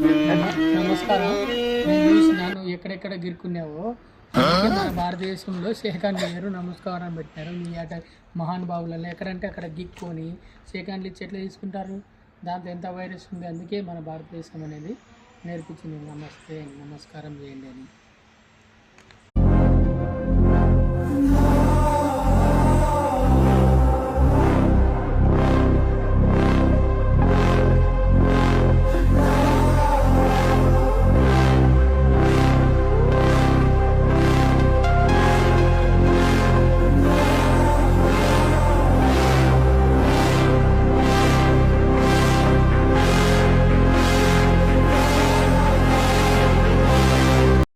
నమస్కారం. ఎక్కడెక్కడ గిరుక్కున్నావో మన భారతదేశంలో శేఖాన్ గారు నమస్కారం పెట్టినారు మీ అట మహానుభావులలో ఎక్కడంటే అక్కడ గిక్కుని శ్రీకాంత్లు ఇచ్చి ఎట్లా తీసుకుంటారు? దాంతో ఎంత వైరస్ ఉంది? అందుకే మన భారతదేశం అనేది నేర్పించింది. నమస్తే నమస్కారం చేయండి అని.